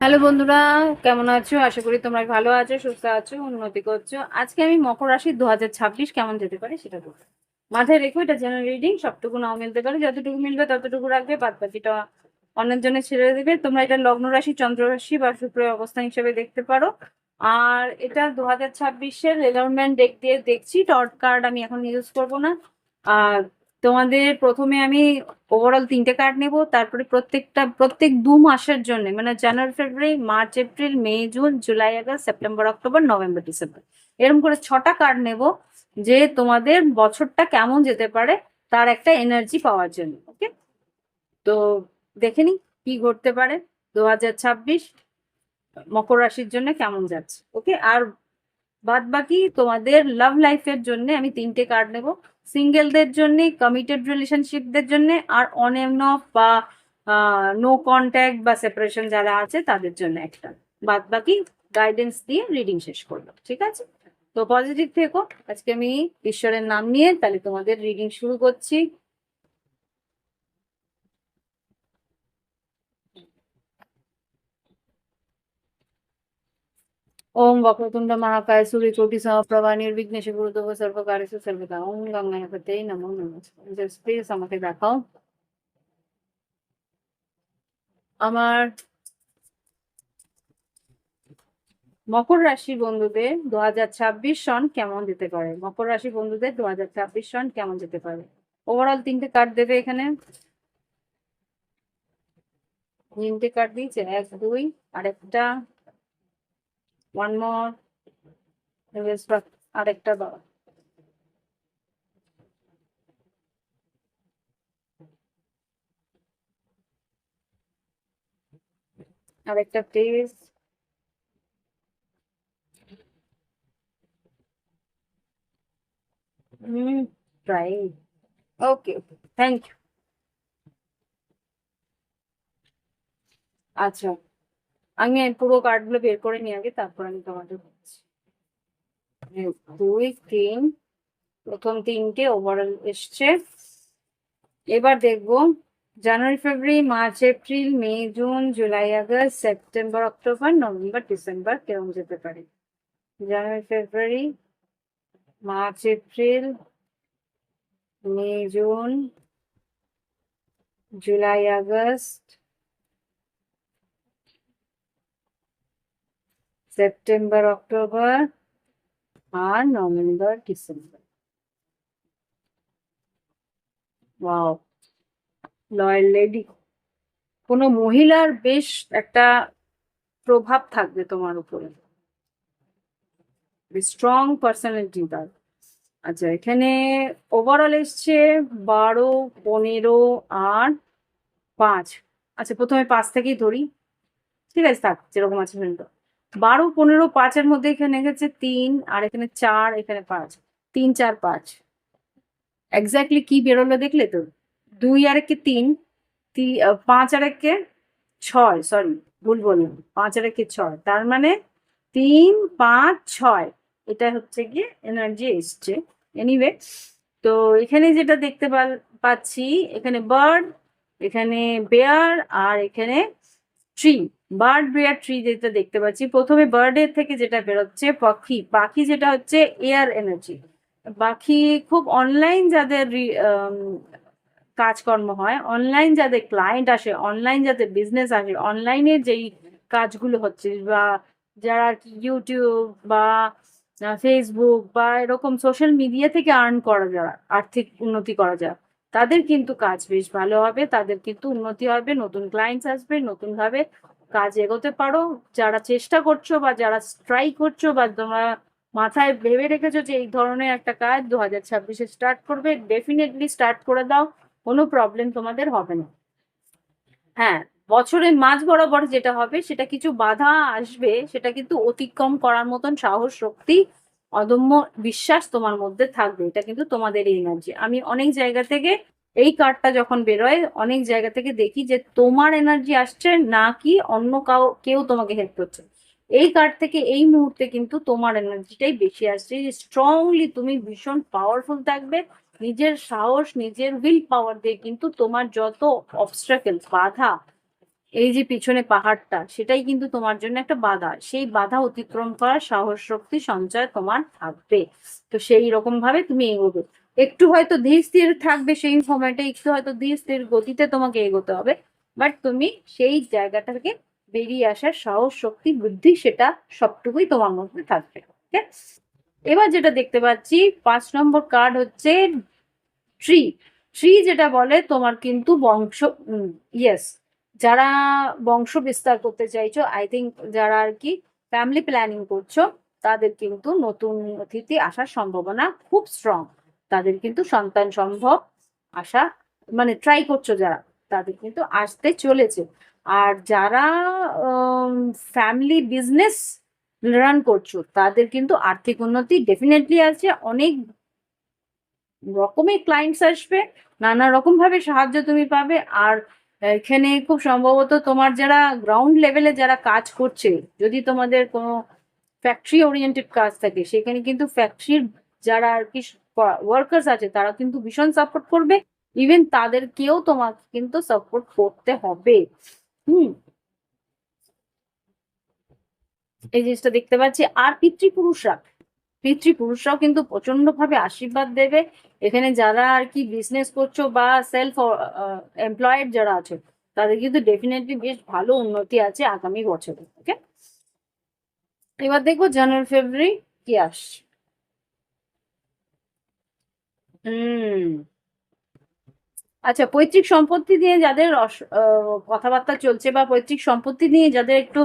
Hello বন্ধুরা, কেমন আছো? আশা করি তোমরা ভালো আছো, সুস্থ আছো, উন্নতি করছ। আজকে আমি মকর রাশি দু কেমন যেতে পারে সেটা বলব। মাথায় রেখো, এটা জেনারেল রিডিং সবটুকু নাও মিলতে পারে। যতটুকু মিলবে ততটুকু রাখবে বাদ বাকিটা অন্যের জন্য ছেড়ে দেবে। তোমরা এটা লগ্ন রাশি, চন্দ্র রাশি বা শুক্রের অবস্থান হিসেবে দেখতে পারো। আর এটা দু হাজার ছাব্বিশের রেলারমেন্ট ডেক দিয়ে দেখছি। টর্ট কার্ড আমি এখন ইউজ করব না। আর তোমাদের প্রথমে আমি ওভারঅল তিনটে কার্ড নেব, তারপরে প্রত্যেকটা, প্রত্যেক দু মাসের জন্য মানে January February March April May June July August September October November December এরকম করে ছটা কার্ড নেব যে তোমাদের বছরটা কেমন যেতে পারে, তার একটা এনার্জি পাওয়ার জন্য ওকে তো দেখে নি কি ঘটতে পারে দু হাজার ছাব্বিশ মকর রাশির জন্য কেমন যাচ্ছে ওকে আর বাদ বাকি তোমাদের লাভ লাইফের জন্য আমি তিনটে কার্ড নেব। সিঙ্গেলদের জন্যে কমিটেড রিলেশনশিপদের জন্যে, আর অন অফ বা নো কন্ট্যাক্ট বা সেপারেশন যারা আছে তাদের জন্য একটা। বাদ বাকি গাইডেন্স দিয়ে রিডিং শেষ করল ঠিক আছে? তো পজিটিভ থেকো। আজকে আমি ঈশ্বরের নাম নিয়ে তাহলে তোমাদের রিডিং শুরু করছি। ওম বক্রতুণ্ড মহাকায় সূর্যকোটি সমপ্রভা নির্বিঘ্নেশ গুরুদেব সর্বকারেশ সর্বদা। ওম গঙ্গাপতে নমো নমস্কার প্লিজ আমাকে দেখাও। আমার মকর রাশি বন্ধুদের দু হাজার ছাব্বিশ সন কেমন যেতে পারে? মকর রাশি বন্ধুদের দু হাজার ছাব্বিশ সন কেমন যেতে পারে? ওভারঅল তিনটে কার্ড দেবে এখানে। তিনটে কার্ড দিয়েছে। এক, দুই, আরেকটা ওয়ান মোর আরেকটা দাও আরেকটা please hmm try okay thank you আচ্ছা আমি পুরো কার্ডগুলো বের করে নিয়ে আগে তারপর আমি তোমাদের বলছি। দুই, তিন, প্রথম তিনটে ওভারঅল এসছে। এবার দেখব, January, February, March, April, May, June, July, August, September, October, November, December কেরম যেতে পারে। January, February, March, April, May, June, July, August September October আর November December wow loyal lady কোনো মহিলার বেশ একটা প্রভাব থাকবে তোমার উপরে। স্ট্রং পার্সোনালিটি তার। আচ্ছা এখানে ওভারঅল এসছে বারো, পনেরো আর পাঁচ। আচ্ছা প্রথমে পাঁচ থেকেই ধরি। ঠিক আছে, থাক, যেরকম আছে সেরকম। বারো, পনেরো, পাঁচের মধ্যে এখানে গেছে তিন, আর এখানে চার, এখানে পাঁচ। তিন, চার, পাঁচ। এক্স্যাক্টলি কি বেরোলো দেখলে তো? দুই আর একে তিন পাঁচ আর একে ছয় সরি ভুল বললাম। পাঁচ আর একে ছয়, তার মানে তিন, পাঁচ, ছয়। এটা হচ্ছে গিয়ে এনার্জি এসছে। এনিওয়ে তো এখানে যেটা দেখতে পাচ্ছি, এখানে বার্ড এখানে বেয়ার আর এখানে ট্রি বার্ড বেয়ার ট্রি যেটা দেখতে পাচ্ছি, প্রথমে বার্ডের থেকে যেটা বেরোচ্ছে, পাখি। পাখি যেটা হচ্ছে এয়ার এনার্জি। পাখি খুব অনলাইন যাদের কাজকর্ম হয় অনলাইন যাদের ক্লায়েন্ট আসে অনলাইন যাদের বিজনেস আসে অনলাইনে যেই কাজগুলো হচ্ছে, বা যারা কি ইউটিউব বা ফেসবুক বা এরকম সোশ্যাল মিডিয়া থেকে আর্ন করা যারা, আর্থিক উন্নতি করা যায় তাদের কিন্তু কাজ বেশ ভালো হবে, তাদের কিন্তু উন্নতি হবে, নতুন ক্লায়েন্টস আসবে নতুন ভাবে কাজ এগোতে পারো। যারা চেষ্টা করছ বা যারা ট্রাই করছ বা তোমরা মাথায় ভেবে রেখেছো যে এই ধরনের একটা কাজ দু হাজার ছাব্বিশে স্টার্ট করবে ডেফিনেটলি স্টার্ট করে দাও। কোনো প্রবলেম তোমাদের হবে না। হ্যাঁ বছরের মাঝ বরাবর যেটা হবে, সেটা কিছু বাধা আসবে, সেটা কিন্তু অতিক্রম করার মতন সাহস, শক্তি, অদম্য বিশ্বাস তোমার মধ্যে থাকবে। এটা কিন্তু তোমাদের এনার্জি আমি অনেক জায়গা থেকে এই কার্ডটা যখন বেরোয়, অনেক জায়গা থেকে দেখি যে তোমার এনার্জি আসছে না কি অন্য কাউ, কেউ তোমাকে হেল্প করছে। এই কার্ড থেকে এই মুহূর্তে কিন্তু তোমার এনার্জিটাই বেশি আসছে। স্ট্রংলি তুমি ভীষণ পাওয়ারফুল থাকবে, নিজের সাহস, নিজের উইল পাওয়ার দিয়ে কিন্তু তোমার যত অবস্ট্রাকেলস বাধা, এই যে পিছনে পাহাড়টা, সেটাই কিন্তু তোমার জন্য একটা বাধা। সেই বাধা অতিক্রম করার সাহস, শক্তি, সঞ্চয় তোমার থাকবে। তো সেই রকম ভাবে তুমি এগোবে। একটু হয়তো ধীর স্থির থাকবে সেই সময়টা, একটু হয়তো ধীর স্থির গতিতে তোমাকে এগোতে হবে। বাট তুমি সেই জায়গাটাকে বেরিয়ে আসার সাহস, শক্তি, বুদ্ধি সেটা সবটুকুই তোমার মধ্যে থাকবে ঠিক এবার যেটা দেখতে পাচ্ছি, পাঁচ নম্বর কার্ড হচ্ছে ট্রি ট্রি যেটা বলে তোমার কিন্তু বংশ ইয়েস যারা বংশ বিস্তার করতে চাইছো আই থিঙ্ক যারা আর কি ফ্যামিলি প্ল্যানিং করছ, তাদের কিন্তু নতুন অতিথি আসার সম্ভাবনা খুব স্ট্রং তাদের কিন্তু সন্তান সম্ভব আসা মানে ট্রাই করছ যারা, তাদের কিন্তু আসতে চলেছে। আর যারা ফ্যামিলি বিজনেস রান করছ, তাদের কিন্তু আর্থিক উন্নতি ডেফিনেটলি আছে। অনেক রকমের ক্লায়েন্টস আসবে, নানা রকম ভাবে সাহায্য তুমি পাবে। আর এখানে খুব সম্ভবত তোমার যারা গ্রাউন্ড লেভেলে যারা কাজ করছে, যদি তোমাদের কোনো ফ্যাক্টরি ওরিয়েন্টেড কাজ থাকে, সেখানে কিন্তু ফ্যাক্টরির যারা আর কি ওয়ার্কার্স আছে, তারা কিন্তু ভীষণ সাপোর্ট করবে। ইভেন তাদেরকেও তোমাকে কিন্তু সাপোর্ট করতে হবে। হুম। এই জিনিসটা দেখতে পাচ্ছি। আর পিতৃপুরুষরা, পিতৃপুরুষরাও কিন্তু প্রচণ্ড ভাবে আশীর্বাদ দেবে। এখানে যারা আর কি বিজনেস করছ বা সেলফ এমপ্লয়েড যারা আছে, তাদের কিন্তু ডেফিনেটলি বেশ ভালো উন্নতি আছে আগামী বছরে ওকে এবার দেখব জানুয়ারি ফেব্রুয়ারি কি আসছে। আচ্ছা পৈতৃক সম্পত্তি নিয়ে যাদের কথাবার্তা চলছে বা পৈতৃক সম্পত্তি নিয়ে যাদের একটু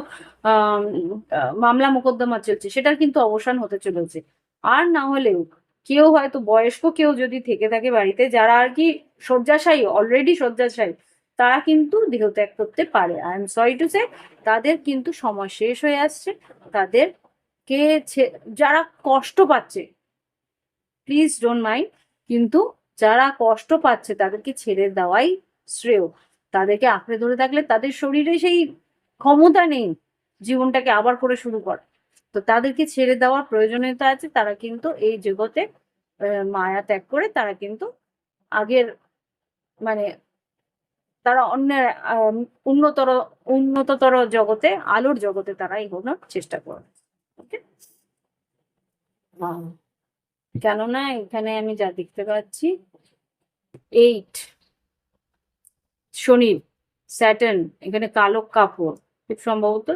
মামলা মোকদ্দমা চলছে, সেটার কিন্তু অবসান হতে চলেছে। আর না হলেও কেউ হয়তো বয়স্ক কেউ যদি থেকে থাকে বাড়িতে, যারা আর কি শয্যাশায়ী অলরেডি শয্যাশায়ী, তারা কিন্তু দেহত্যাগ করতে পারে। I am sorry to say তাদের কিন্তু সময় শেষ হয়ে আসছে। তাদের কে যারা কষ্ট পাচ্ছে প্লিজ ডোন্ট মাইন্ড কিন্তু যারা কষ্ট পাচ্ছে তাদেরকে ছেড়ে দেওয়াই শ্রেয়। তাদেরকে আঁকড়ে ধরে থাকলে তাদের শরীরে সেই ক্ষমতা নেই, জীবনটাকে আবার করে শুরু করে। তো তাদেরকে ছেড়ে দেওয়ার প্রয়োজনীয়তা আছে, তারা কিন্তু এই জগতে মায়া ত্যাগ করে তারা কিন্তু আগের মানে তারা অন্যের উন্নতর, উন্নততর জগতে, আলোর জগতে তারা এগোনোর চেষ্টা করে। ওকে? কেননা এখানে আমি যা দেখতে পাচ্ছি এইট শনি স্যাটার্ন এখানে কালো কাপড়, খুব সম্ভবত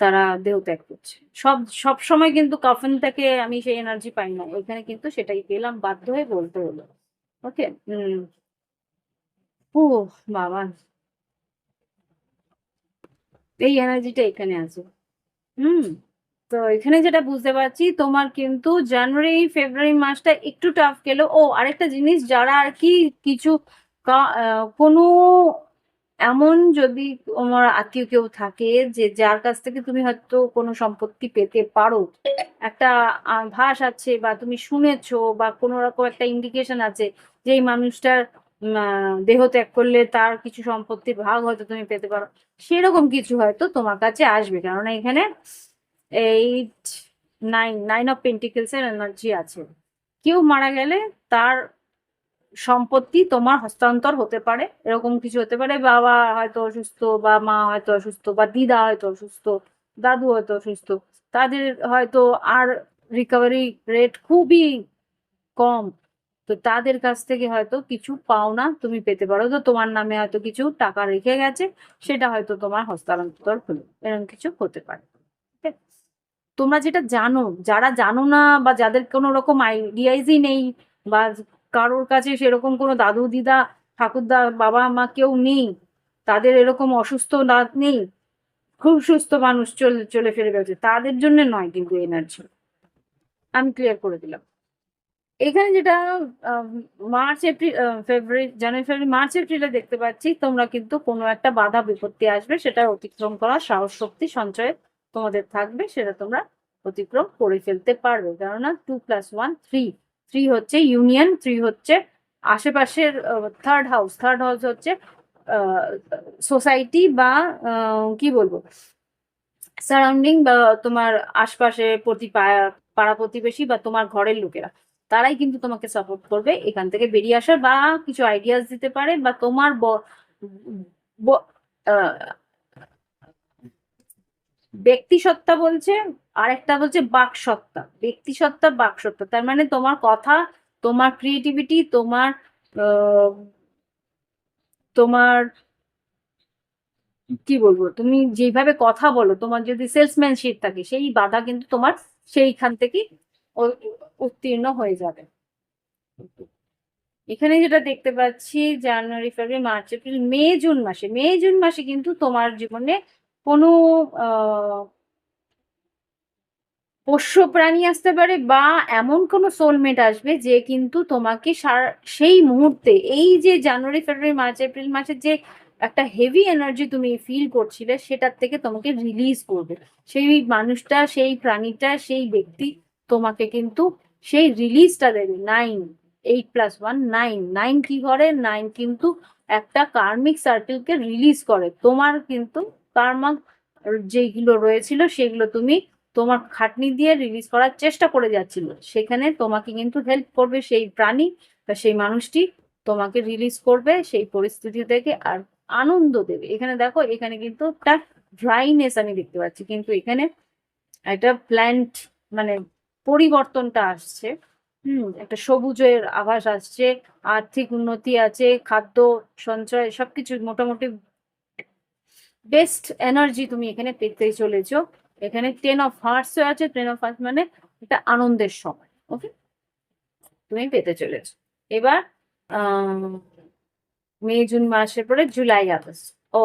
তারা দেহ ত্যাগ করছে। সব সব সময় কিন্তু কাফন থেকে আমি সেই এনার্জি পাই না এখানে কিন্তু সেটাই পেলাম, বাধ্য হয়ে বলতে হলো। ওকে ও বাবা। এই এনার্জিটা এখানে আছে। হুম। তো এখানে যেটা বুঝতে পারছি, তোমার কিন্তু জানুয়ারি, ফেব্রুয়ারি মাসটা একটু টাফ গেল। ও, আরেকটা জিনিস, যারা আর কি কিছু কোনো এমন যদি তোমার আত্মীয় কেউ থাকে যে যার কাছ থেকে তুমি হয়তো কোনো সম্পত্তি পেতে পারো, একটা ভাস আছে বা তুমি শুনেছো বা কোনো রকম একটা ইন্ডিকেশন আছে যে এই মানুষটার দেহ ত্যাগ করলে তার কিছু সম্পত্তির ভাগ হয়তো তুমি পেতে পারো, সেরকম কিছু হয়তো তোমার কাছে আসবে। কেননা এখানে eight nine nine of pentacles এর এনার্জি আছে। কেউ মারা গেলে তার সম্পত্তি তোমার হস্তান্তর হতে পারে, এরকম কিছু হতে পারে। বাবা হয়তো অসুস্থ, বা মা হয়তো অসুস্থ, বা দিদা হয়তো অসুস্থ, দাদু হয়তো অসুস্থ। তাদের হয়তো আর রিকভারি রেট খুবই কম। তো তাদের কাছ থেকে হয়তো কিছু পাওনা তুমি পেতে পারো। তো তোমার নামে হয়তো কিছু টাকা রেখে গেছে, সেটা হয়তো তোমার হস্তান্তর হলো, এরকম কিছু হতে পারে। তোমরা যেটা জানো, যারা জানো না বা যাদের কোনো রকম আইডিয়াইজই নেই বা কারোর কাছে সেরকম কোনো দাদু, দিদা, ঠাকুরদা, বাবা, মা কেউ নেই, তাদের এরকম অসুস্থ দাঁত নেই, খুব সুস্থ মানুষ চলে চলে ফেলে গেছে তাদের জন্য নয় কিন্তু এনার্জি আমি ক্লিয়ার করে দিলাম। এখানে যেটা March April February January February March এপ্রিলে দেখতে পাচ্ছি, তোমরা কিন্তু কোনো একটা বাধা বিপত্তি আসবে, সেটা অতিক্রম করার সাহস, শক্তি সঞ্চয় তোমাদের থাকবে সেটা তোমরা অতিক্রম করে ফেলতে পারবে। কেননা two plus one three three হচ্ছে ইউনিয়ন থ্রি হচ্ছে আশেপাশের থার্ড হাউস থার্ড হাউস হচ্ছে সোসাইটি বা কি বলব? সারাউন্ডিং বা তোমার আশপাশে প্রতি পাড়া প্রতিবেশী বা তোমার ঘরের লোকেরা, তারাই কিন্তু তোমাকে সাপোর্ট করবে এখান থেকে বেরিয়ে আসার বা কিছু আইডিয়াস দিতে পারে বা তোমার ব- ব- আহ, ব্যক্তি সত্তা বলছে আরেকটা বলছে বাক সত্তা ব্যক্তি সত্তা বাক সত্তা তার মানে তোমার কথা তোমার ক্রিয়েটিভিটি তোমার তোমার কি বলব তুমি যেভাবে কথা বলো তোমার যদি সেলসম্যানশিপ থাকে সেই বাধা কিন্তু তোমার সেইখান থেকে উত্তীর্ণ হয়ে যাবে। এখানে যেটা দেখতে পাচ্ছি January February March April May June মাসে। মে জুন মাসে কিন্তু তোমার জীবনে কোনো পোষ্য প্রাণী আসতে পারে বা এমন কোনো সোলমেট আসবে যে কিন্তু তোমাকে সেই মুহূর্তে, এই যে জানুয়ারি, ফেব্রুয়ারি, মার্চ, এপ্রিল মাসে যে একটা হেভি এনার্জি তুমি ফিল করছিলে, সেটার থেকে তোমাকে রিলিজ করবে। সেই মানুষটা, সেই প্রাণীটা, সেই ব্যক্তি তোমাকে কিন্তু সেই রিলিজটা দেবে। Nine eight plus one nine nine কি করে? নাইন কিন্তু একটা কার্মিক সার্কেলকে রিলিজ করে। তোমার কিন্তু কার্মা যেগুলো রয়েছিল সেগুলো তুমি তোমার খাটনি দিয়ে রিলিজ করার চেষ্টা করে যাচ্ছিল। সেখানে তোমাকে কিন্তু হেল্প করবে সেই প্রাণী বা সেই মানুষটি, তোমাকে রিলিজ করবে সেই পরিস্থিতি থেকে আর আনন্দ দেবে। এখানে দেখো, এখানে কিন্তু একটা ড্রাইনেস আমি দেখতে পাচ্ছি, কিন্তু এখানে একটা প্ল্যান্ট মানে পরিবর্তনটা আসছে। হুম, একটা সবুজের আভাস আসছে, আর্থিক উন্নতি আছে, খাদ্য সঞ্চয় সবকিছু মোটামুটি বেস্ট এনার্জি তুমি এখানে পেতে চলেছো। এখানে টেন অফ হার্টস আছে টেন অফ হার্টস মানে এটা আনন্দের সময় ওকে তুমি পেতে চলেছো। এবার মে, জুন মাসের পরে জুলাই আগস্ট, ও।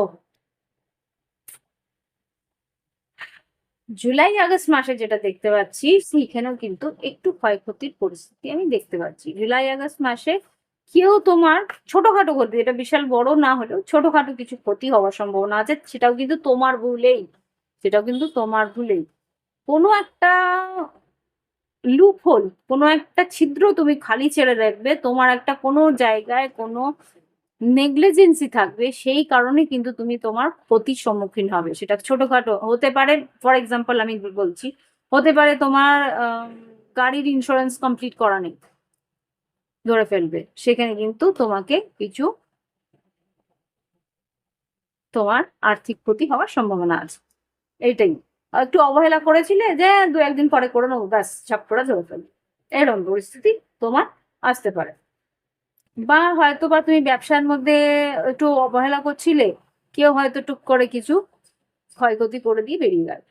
জুলাই আগস্ট মাসে যেটা দেখতে পাচ্ছি, সেখানেও কিন্তু একটু ক্ষয়ক্ষতির পরিস্থিতি আমি দেখতে পাচ্ছি। জুলাই আগস্ট মাসে কেউ তোমার ছোটখাটো ক্ষতি, এটা বিশাল বড় না হলেও ছোটখাটো কিছু ক্ষতি হওয়ার সম্ভাবনা আছে, সেটাও কিন্তু তোমার ভুলেই, সেটাও কিন্তু তোমার ভুলেই। কোনো একটা লুপ হোল কোনো একটা ছিদ্র তুমি খালি ছেড়ে রাখবে তোমার একটা কোনো জায়গায় কোনো নেগলিজেন্সি থাকবে, সেই কারণে কিন্তু তুমি তোমার ক্ষতির সম্মুখীন হবে। সেটা ছোটখাটো হতে পারে, ফর এক্সাম্পল আমি বলছি, হতে পারে তোমার গাড়ির ইন্স্যুরেন্স কমপ্লিট করা নেই। ধরে ফেলবে। সেখানে কিন্তু তোমাকে কিছু তোমার আর্থিক ক্ষতি হওয়ার সম্ভাবনা আছে। এইটাই। একটু অবহেলা করেছিলে যে দু একদিন পরে করে নেব, ব্যাস ছাপ করে ধরে ফেলবে। এরকম পরিস্থিতি তোমার আসতে পারে। বা হয়তো বা তুমি ব্যবসার মধ্যে একটু অবহেলা করছিলে, কেউ হয়তো টুক করে কিছু ক্ষয়ক্ষতি করে দিয়ে বেরিয়ে গেল।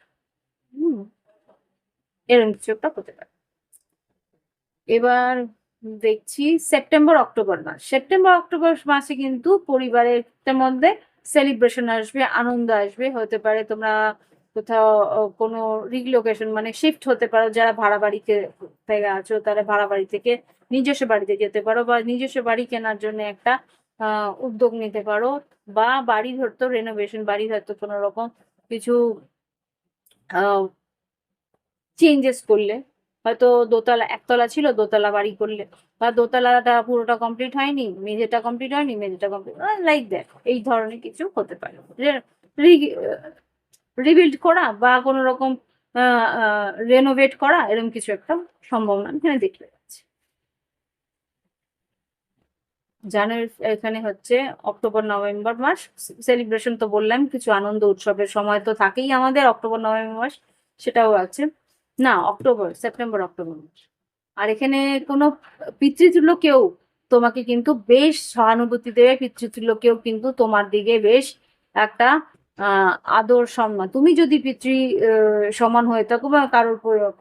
এরকম কিছু একটা হতে পারে। এবার দেখছি সেপ্টেম্বর অক্টোবর মাস। সেপ্টেম্বর অক্টোবর মাসে কিন্তু পরিবারের মধ্যে সেলিব্রেশন আসবে, আনন্দ আসবে। হতে পারে তোমরা কোথাও কোনো রিলোকেশন মানে শিফট হতে পারো, যারা ভাড়া বাড়িতে থেকে আছো, তারা ভাড়া বাড়ি থেকে নিজস্ব বাড়িতে যেতে পারো বা নিজস্ব বাড়ি কেনার জন্য একটা উদ্যোগ নিতে পারো বা বাড়ি হয়তো রেনোভেশন বাড়ির হয়তো কোনো রকম কিছু চেঞ্জেস করলে হয়তো দোতলা, একতলা ছিল, দোতলা বাড়ি করলে। বা দোতলাটা পুরোটা কমপ্লিট হয়নি, মেঝেটা কমপ্লিট হয়নি, মেঝেটা কমপ্লিট লাইক দ্যাট এই ধরনের কিছু হতে পারে। রিবিল্ড করা বা কোনো রকম রেনোভেট করা, এরকম কিছু একটা সম্ভাবনা এখানে দেখতে পাচ্ছি। জানুয়ারি, এখানে হচ্ছে অক্টোবর, নভেম্বর মাস সেলিব্রেশন তো বললাম, কিছু আনন্দ উৎসবের সময় তো থাকেই আমাদের অক্টোবর, নভেম্বর মাস, সেটাও আছে। না, অক্টোবর, সেপ্টেম্বর, অক্টোবর। আর এখানে কোনো পিতৃতুল্য কেউ তোমাকে কিন্তু বেশ সহানুভূতি দেবে, পিতৃতুল্য কেউ কিন্তু তোমার দিকে বেশ একটা আদর সম্মান। তুমি যদি পিতৃ সমান হয়ে থাকো বা কারোর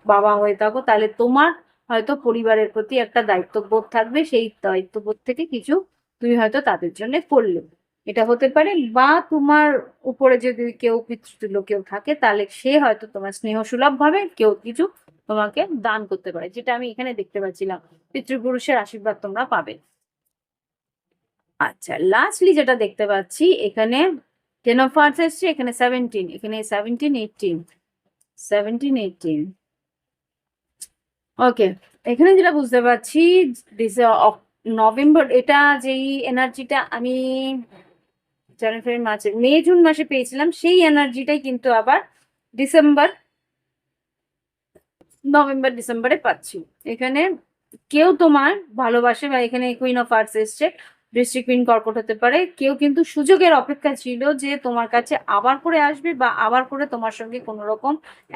বাবা হয়ে থাকো, তাহলে তোমার হয়তো পরিবারের প্রতি একটা দায়িত্ববোধ থাকবে। সেই দায়িত্ববোধ থেকে কিছু তুমি হয়তো তাদের জন্য করলে। এটা হতে পারে বা তোমার উপরে যদি কেউ পিতৃতুল্য কেউ থাকে, তাহলে সে হয়তো তোমার স্নেহ সুলভ ভাবে কেউ কিছু তোমাকে দান করতে পারে, যেটা আমি এখানে দেখতে পাচ্ছিলাম। পিতৃপুরুষের আশীর্বাদ তোমরা পাবে। আচ্ছা লাস্টলি যেটা দেখতে পাচ্ছি, এখানে টেন অফ আর্টস এসছে, এখানে সেভেন্টিন এখানে seventeen eighteen seventeen eighteen okay এখানে যেটা বুঝতে পারছি দিস নভেম্বর এটা যেই এনার্জিটা আমি জানুয়ারি মার্চে মে জুন মাসে পেয়েছিলাম, সেই এনার্জিটাই কিন্তু আবার ডিসেম্বর নভেম্বর ডিসেম্বরে পাচ্ছি। এখানে কেউ তোমার ভালোবাসে বা এখানে কুইন অফ আর্টস এসছে ডিস্ট্রিক্ট কুইন কর্কট হতে পারে, কেউ কিন্তু সুযোগের অপেক্ষা ছিল যে তোমার কাছে আবার করে আসবে বা আবার করে তোমার সঙ্গে কোনো রকম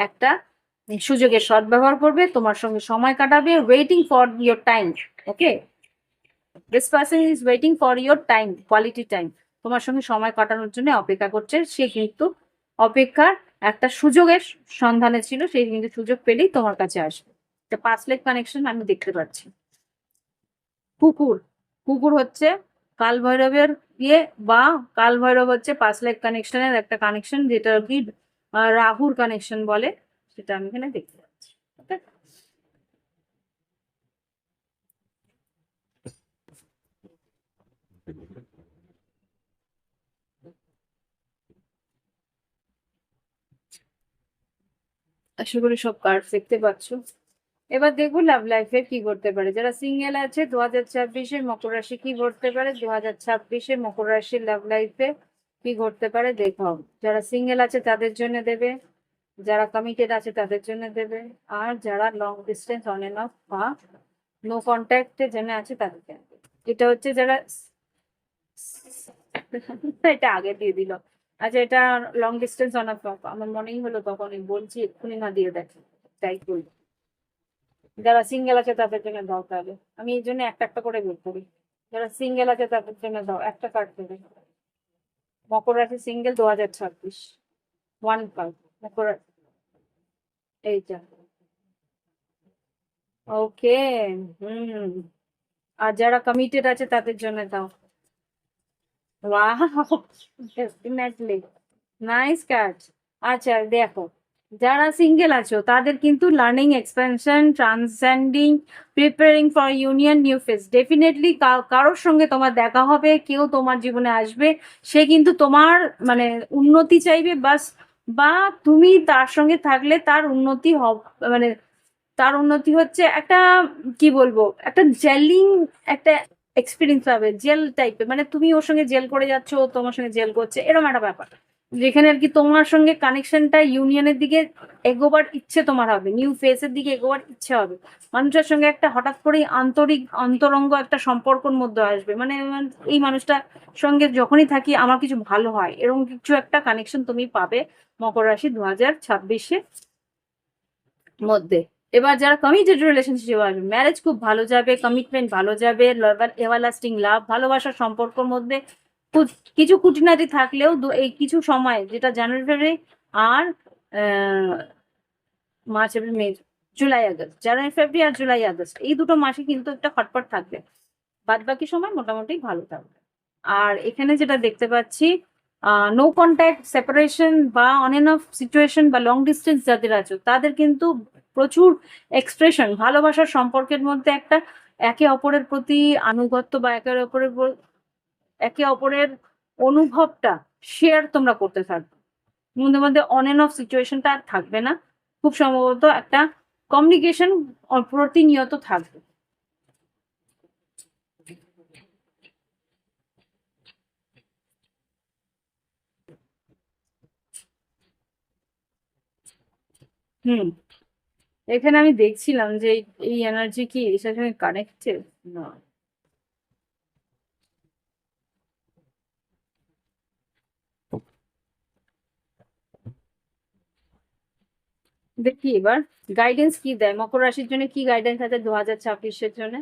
একটা সুযোগের সদ্ব্যবহার করবে, তোমার সঙ্গে সময় কাটাবে waiting for your time okay this person is waiting for your time quality time তোমার সঙ্গে সময় কাটানোর জন্য অপেক্ষা করছে। সে কিন্তু অপেক্ষার একটা সুযোগের সন্ধানে ছিল সেই কিন্তু সুযোগ পেলেই তোমার কাছে আসবে। পাঁচ লেগ কানেকশন আমি দেখতে পাচ্ছি। কুকুর কুকুর হচ্ছে কাল ভৈরবের ইয়ে বা কাল ভৈরব হচ্ছে পাঁচ লেগ কানেকশনের একটা কানেকশন যেটা কি রাহুর কানেকশন বলে, সেটা আমি এখানে দেখতে পাচ্ছি Okay? আশা করি সব কার্ড দেখতে পাচ্ছ। এবার দেখব লাভ লাইফে কি করতে পারে। যারা সিঙ্গেল আছে দু হাজার ছাব্বিশে মকর রাশি কি করতে পারে? দু হাজার ছাব্বিশে মকর রাশির লাভ লাইফে কি করতে পারে? দেখো। যারা সিঙ্গেল আছে, তাদের জন্য দেবে। যারা কমিটেড আছে, তাদের জন্য দেবে। আর যারা long distance on and off বা নো কন্ট্যাক্টের জন্য আছে তাদেরকে এটা হচ্ছে যারা, এটা আগে দিয়ে দিল। আচ্ছা এটা লং ডিস্টেন্স অন অফ আমার মনেই হলো তখনই বলছি, এক্ষুনি না দিয়ে দেখো, তাই করি যারা সিঙ্গেল আছে তাদের জন্য দাও তাহলে। আমি এই জন্য একটা একটা করে বের করি। যারা সিঙ্গেল আছে তাদের জন্য দাও, একটা কার্ড দেবে। মকর রাশি সিঙ্গেল দু হাজার ছাব্বিশ। ওয়ান কার্ড মকর এইটা ওকে হুম। আর যারা কমিটেড আছে তাদের জন্য দাও। ওয়াও ডেফিনেটলি নাইস কাজ আচ্ছা দেখো, যারা সিঙ্গেল আছো, তাদের কিন্তু learning expansion transcending preparing for union new phase definitely কারোর সঙ্গে তোমার দেখা হবে, কেউ তোমার জীবনে আসবে, সে কিন্তু তোমার মানে উন্নতি চাইবে, বাস, বা তুমি তার সঙ্গে থাকলে তার উন্নতি মানে তার উন্নতি হচ্ছে একটা, কি বলব, একটা জেলিং একটা এক্সপিরিয়েন্স পাবে জেল টাইপের মানে তুমি ওর সঙ্গে জেল করে যাচ্ছ, ও তোমার সঙ্গে জেল করছে এরকম একটা ব্যাপার। যেখানে আর কি তোমার সঙ্গে কানেকশনটা ইউনিয়নের দিকে এগোবার ইচ্ছে তোমার হবে নিউ ফেসের দিকে এগোবার ইচ্ছে হবে। মানুষের সঙ্গে একটা হঠাৎ করেই আন্তরিক, অন্তরঙ্গ একটা সম্পর্কর মধ্যে আসবে। মানে এই মানুষটার সঙ্গে যখনই থাকি আমার কিছু ভালো হয় এরকম কিছু একটা কানেকশন তুমি পাবে মকর রাশি দু হাজার ছাব্বিশে মধ্যে। এবার যারা কমিটেড রিলেশনশিপ আসবে ম্যারেজ খুব ভালো যাবে কমিটমেন্ট ভালো যাবে এভারলাস্টিং লাভ ভালোবাসার সম্পর্কের মধ্যে কিছু খুঁটিনাটি থাকলেও এই কিছু সময়, যেটা জানুয়ারি ফেব্রুয়ারি আর March April May July August January February আর জুলাই আগস্ট এই দুটো মাসে কিন্তু একটা খটপট থাকবে। বাদ বাকি সময় মোটামুটি ভালো থাকবে। আর এখানে যেটা দেখতে পাচ্ছি নো কন্ট্যাক্ট সেপারেশন বা অন এন অফ সিচুয়েশন বা লং ডিস্টেন্স যাদের আছে, তাদের কিন্তু প্রচুর এক্সপ্রেশন ভালোবাসার সম্পর্কের মধ্যে একটা একে অপরের প্রতি আনুগত্য বা একে অপরের একে অপরের অনুভবটা শেয়ার তোমরা করতে থাকবে। মধ্যে মধ্যে অন এন অফ সিচুয়েশনটা আর থাকবে না। খুব সম্ভবত একটা কমিউনিকেশন প্রতিনিয়ত থাকবে। হুম। এখানে আমি দেখছিলাম যে এই- এনার্জি কি এর সঙ্গে কানেক্টেড না। দেখি এবার। গাইডেন্স কি দেয়? মকর রাশির জন্য কি গাইডেন্স আছে? দু হাজার ছাব্বিশের জন্য?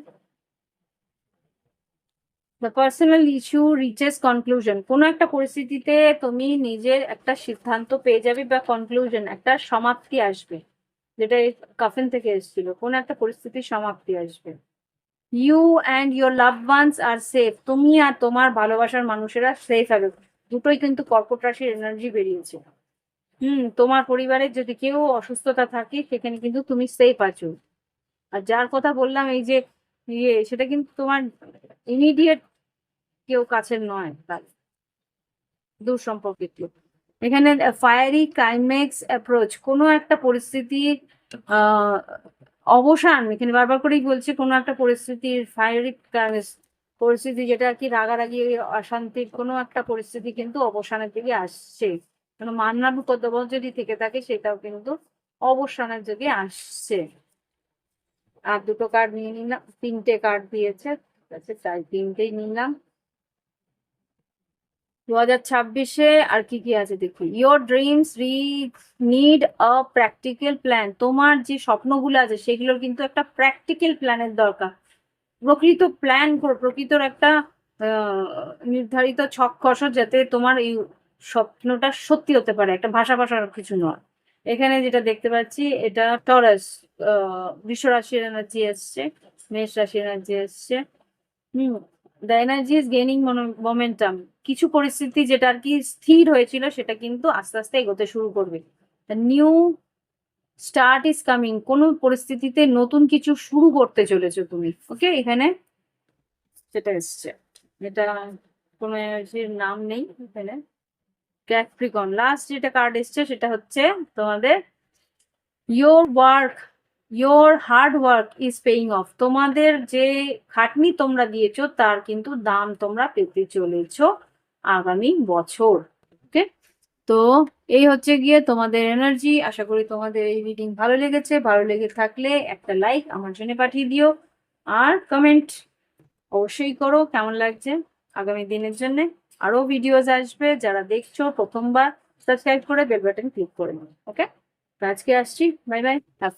The personal issue reaches conclusion কোনো একটা পরিস্থিতিতে তুমি নিজের একটা সিদ্ধান্ত পেয়ে যাবে বা কনক্লুশন একটা সমাপ্তি আসবে, যেটা কাফেন থেকে এসেছিল। কোনো একটা পরিস্থিতির সমাপ্তি আসবে। You and your love ones are safe তুমি আর তোমার ভালোবাসার মানুষেরা সেফ হবে। দুটোই কিন্তু কর্কট রাশির এনার্জি বেরিয়েছে। হুম, তোমার পরিবারের যদি কেউ অসুস্থতা থাকে, সেখানে কিন্তু তুমি সেফ আছো। আর যার কথা বললাম, এই যে ইয়ে সেটা কিন্তু তোমার ইমিডিয়েট কেউ কাছের নয় তার। দূর সম্পর্কিত এখানে ফায়ারি ক্লাইম্যাক্স অ্যাপ্রোচ কোনো একটা পরিস্থিতির অবসান, এখানে বারবার করেই বলছে, কোনো একটা পরিস্থিতির ফায়ারি ক্লাইম্যাক্স পরিস্থিতি যেটা আর কি রাগারাগি, অশান্তির কোনো একটা পরিস্থিতি কিন্তু অবসানের দিকে আসছে। কোনো মান্নার কদ্দবল যদি থেকে থাকে, সেটাও কিন্তু অবসানের দিকে আসছে। আর দুটো কার্ড নিয়ে নিলাম, তিনটে কার্ড দিয়েছে, ঠিক আছে তিনটেই নিলাম। দু হাজার ছাব্বিশে আর কি কি আছে দেখি ইয়োর ড্রিমস রি নিড আ প্র্যাকটিক্যাল প্ল্যান তোমার যে স্বপ্নগুলো আছে, সেগুলোর কিন্তু একটা প্র্যাকটিক্যাল প্ল্যানের দরকার। প্রকৃত প্ল্যান করো প্রকৃতর একটা নির্ধারিত ছক কষো যাতে তোমার এই স্বপ্নটা সত্যি হতে পারে। একটা ভাষা ভাষার কিছু নয়। এখানে যেটা দেখতে পাচ্ছি, এটা টরাস বিশ্ব রাশির এনার্জি এসছে মেষ রাশির এনার্জি এসছে হুম। The energy is gaining momentum কিছু পরিস্থিতি যেটা আর কি স্থির হয়েছিল সেটা কিন্তু আস্তে আস্তে এগোতে শুরু করবে। নিউ স্টার্ট ইজ কামিং কোনো পরিস্থিতিতে নতুন কিছু শুরু করতে চলেছো তুমি। ওকে এখানে সেটা এসছে। এটা কোনো নাম নেই এখানে। ক্যাপ্রিকন লাস্ট যেটা কার্ড এসছে সেটা হচ্ছে তোমাদের your work your hard work is paying off তোমাদের যে খাটনি তোমরা দিয়েছ, তার কিন্তু দাম তোমরা পেতে চলেছো আগামী বছর। ওকে তো এই হচ্ছে গিয়ে তোমাদের এনার্জি আশা করি তোমাদের এই রিডিং ভালো লেগেছে। ভালো লেগে থাকলে একটা লাইক আমার জন্য পাঠিয়ে দিও। আর কমেন্ট অবশ্যই করো, কেমন লাগছে আগামী দিনের জন্য। আরও ভিডিওস আসবে, যারা দেখছ প্রথমবার সাবস্ক্রাইব করে বেল বাটন ক্লিক করে নিও। ওকে আজকে আসছি। Bye bye have